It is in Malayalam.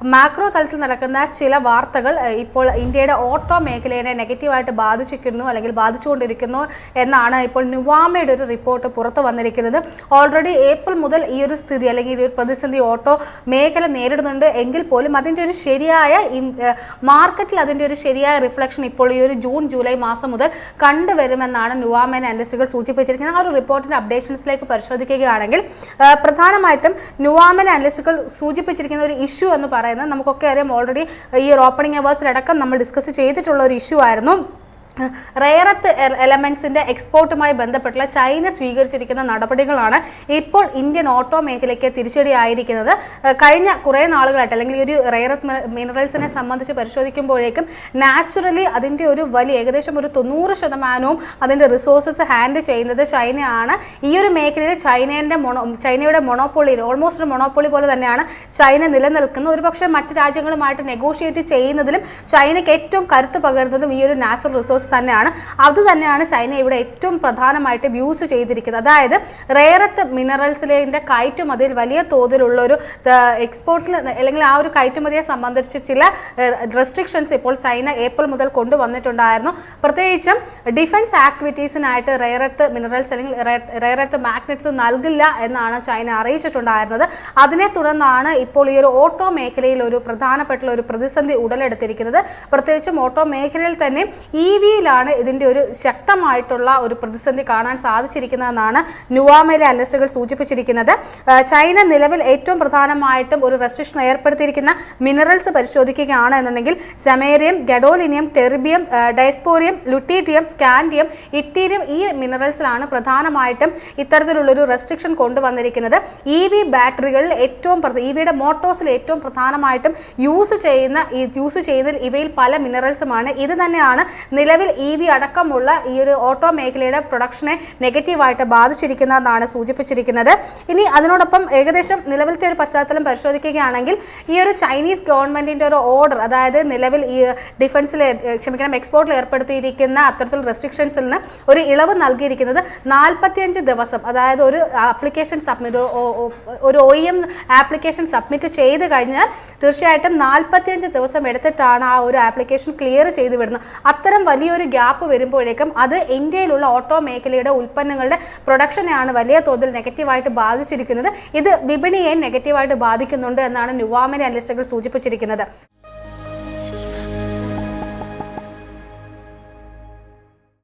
മാക്രോ തലത്തിൽ നടക്കുന്ന ചില വാർത്തകൾ ഇപ്പോൾ ഇന്ത്യയുടെ ഓട്ടോ മേഖലയെ നെഗറ്റീവായിട്ട് ബാധിച്ചിരിക്കുന്നു അല്ലെങ്കിൽ ബാധിച്ചുകൊണ്ടിരിക്കുന്നു എന്നാണ് ഇപ്പോൾ നുവാമയുടെ ഒരു റിപ്പോർട്ട് പുറത്തു വന്നിരിക്കുന്നത്. ഓൾറെഡി ഏപ്രിൽ മുതൽ ഈ ഒരു സ്ഥിതി അല്ലെങ്കിൽ ഈ ഒരു പ്രതിസന്ധി ഓട്ടോ മേഖല നേരിടുന്നുണ്ട്. എങ്കിൽ പോലും അതിന്റെ ഒരു ശരിയായ മാർക്കറ്റിൽ അതിന്റെ ഒരു ശരിയായ റിഫ്ലക്ഷൻ ഇപ്പോൾ ഈ ഒരു ജൂൺ ജൂലൈ മാസം മുതൽ കണ്ടുവരുമെന്നാണ് നുവാമൻ അനലിസ്റ്റുകൾ സൂചിപ്പിച്ചിരിക്കുന്നത്. ആ ഒരു റിപ്പോർട്ടിന്റെ അപ്ഡേഷൻസിലേക്ക് പരിശോധിക്കുകയാണെങ്കിൽ പ്രധാനമായിട്ടും നുവാമൻ അനലിസ്റ്റുകൾ സൂചിപ്പിച്ചിരിക്കുന്ന ഒരു ഇഷ്യൂ എന്ന് പറയുന്നത് നമുക്കൊക്കെ അറിയാം ഓൾറെഡി ഈ ഒരു ഓപ്പണിംഗ് അവേഴ്സിലടക്കം നമ്മൾ ഡിസ്കസ് ചെയ്തിട്ടുള്ള ഒരു ഇഷ്യൂ ആയിരുന്നു. റെയറത്ത് എലമെന്റ്സിന്റെ എക്സ്പോർട്ടുമായി ബന്ധപ്പെട്ടുള്ള ചൈന സ്വീകരിച്ചിരിക്കുന്ന നടപടികളാണ് ഇപ്പോൾ ഇന്ത്യൻ ഓട്ടോ മേഖലയ്ക്ക് തിരിച്ചടിയായിരിക്കുന്നത്. കഴിഞ്ഞ കുറേ നാളുകളായിട്ട് അല്ലെങ്കിൽ ഒരു റെയറത്ത് മിനറൽസിനെ സംബന്ധിച്ച് പരിശോധിക്കുമ്പോഴേക്കും നാച്ചുറലി അതിന്റെ ഒരു വലിയ ഏകദേശം ഒരു തൊണ്ണൂറ് ശതമാനവും അതിന്റെ റിസോഴ്സസ് ഹാൻഡ് ചെയ്യുന്നത് ചൈനയാണ്. ഈ ഒരു മേഖലയിൽ ചൈനയുടെ മൊണോ ചൈനയുടെ മൊണോപ്പൊളി ഓൾമോസ്റ്റ് ഒരു മൊണോപ്പൊളി പോലെ തന്നെയാണ് ചൈന നിലനിൽക്കുന്നത്. ഒരുപക്ഷെ മറ്റ് രാജ്യങ്ങളുമായിട്ട് നെഗോഷിയേറ്റ് ചെയ്യുന്നതിലും ചൈനയ്ക്ക് ഏറ്റവും കരുത്ത് പകരുന്നതും ഈ ഒരു നാച്ചുറൽ റിസോഴ്സ് തന്നെയാണ്. അത് തന്നെയാണ് ചൈന ഇവിടെ ഏറ്റവും പ്രധാനമായിട്ട് വ്യൂസ് ചെയ്തിരിക്കുന്നത്. അതായത് റേറത്ത് മിനറൽസിന്റെ കയറ്റുമതിയിൽ വലിയ തോതിലുള്ള ഒരു എക്സ്പോർട്ടിൽ അല്ലെങ്കിൽ ആ ഒരു കയറ്റുമതിയെ സംബന്ധിച്ച് ചില റെസ്ട്രിക്ഷൻസ് ഇപ്പോൾ ചൈന ഏപ്രിൽ മുതൽ കൊണ്ടുവന്നിട്ടുണ്ടായിരുന്നു. പ്രത്യേകിച്ചും ഡിഫൻസ് ആക്ടിവിറ്റീസിനായിട്ട് റേറത്ത് മിനറൽസ് അല്ലെങ്കിൽ റേറത്ത് മാഗ്നറ്റ്സ് നൽകില്ല എന്നാണ് ചൈന അറിയിച്ചിട്ടുണ്ടായിരുന്നത്. അതിനെ തുടർന്നാണ് ഇപ്പോൾ ഈ ഒരു ഓട്ടോ മേഖലയിൽ ഒരു പ്രധാനപ്പെട്ട ഒരു പ്രതിസന്ധി ഉടലെടുത്തിരിക്കുന്നത്. പ്രത്യേകിച്ചും ഓട്ടോ മേഖലയിൽ തന്നെ ഇ വിയിലാണ് ഇതിന്റെ ഒരു ശക്തമായിട്ടുള്ള ഒരു പ്രതിസന്ധി കാണാൻ സാധിച്ചിരിക്കുന്നതെന്നാണ് നുവാമയിലെ അനലിസ്റ്റുകൾ സൂചിപ്പിച്ചിരിക്കുന്നത്. ചൈന നിലവിൽ ഏറ്റവും പ്രധാനമായിട്ടും ഒരു റെസ്ട്രിക്ഷൻ ഏർപ്പെടുത്തിയിരിക്കുന്ന മിനറൽസ് പരിശോധിക്കുകയാണ് എന്നുണ്ടെങ്കിൽ samarium gadolinium terbium dysprosium lutetium scandium yttrium ഈ മിനറൽസിലാണ് പ്രധാനമായിട്ടും ഇത്തരത്തിലുള്ളൊരു റെസ്ട്രിക്ഷൻ കൊണ്ടുവന്നിരിക്കുന്നത്. ഇ വി ബാറ്ററികളിൽ ഏറ്റവും ഇ വിയുടെ മോട്ടോഴ്സിൽ ഏറ്റവും പ്രധാനമായിട്ടും യൂസ് ചെയ്യുന്ന യൂസ് ചെയ്യുന്നതിൽ ഇവയിൽ പല മിനറൽസുമാണ് ഇത് തന്നെയാണ് നിലവിൽ ഇ വി അടക്കമുള്ള ഈ ഒരു ഓട്ടോ മേഖലയുടെ പ്രൊഡക്ഷനെ നെഗറ്റീവായിട്ട് ബാധിച്ചിരിക്കുന്നതെന്നാണ് സൂചിപ്പിച്ചിരിക്കുന്നത്. ഇനി അതിനോടൊപ്പം ഏകദേശം നിലവിലത്തെ ഒരു പശ്ചാത്തലം പരിശോധിക്കുകയാണെങ്കിൽ ഈ ഒരു ചൈനീസ് ഗവൺമെന്റിന്റെ ഒരു ഓർഡർ അതായത് നിലവിൽ ഈ ഡിഫൻസിൽ ക്ഷമിക്കണം എക്സ്പോർട്ടിൽ ഏർപ്പെടുത്തിയിരിക്കുന്ന അത്തരത്തിലുള്ള റെസ്ട്രിക്ഷൻസിൽ നിന്ന് ഒരു ഇളവ് നൽകിയിരിക്കുന്നത് നാൽപ്പത്തിയഞ്ച് ദിവസം. അതായത് ഒരു ആപ്ലിക്കേഷൻ സബ്മിറ്റ് ഒരു ഒ എം ആപ്ലിക്കേഷൻ സബ്മിറ്റ് ചെയ്ത് കഴിഞ്ഞാൽ തീർച്ചയായിട്ടും നാൽപ്പത്തിയഞ്ച് ദിവസം എടുത്തിട്ടാണ് ആ ഒരു ആപ്ലിക്കേഷൻ ക്ലിയർ ചെയ്ത് വിടുന്നത് അത്തരം വലിയൊരു ഗ്യാപ്പ് വരുമ്പോഴേക്കും അത് ഇന്ത്യയിലുള്ള ഓട്ടോ മേഖലയുടെ ഉൽപ്പന്നങ്ങളുടെ പ്രൊഡക്ഷനെയാണ് വലിയ തോതിൽ നെഗറ്റീവായിട്ട് ബാധിച്ചിരിക്കുന്നത്. ഇത് വിപണിയെ നെഗറ്റീവായിട്ട് ബാധിക്കുന്നുണ്ട് എന്നാണ് നുവാമിനെ അനലിസ്റ്റുകൾ സൂചിപ്പിച്ചിരിക്കുന്നത്.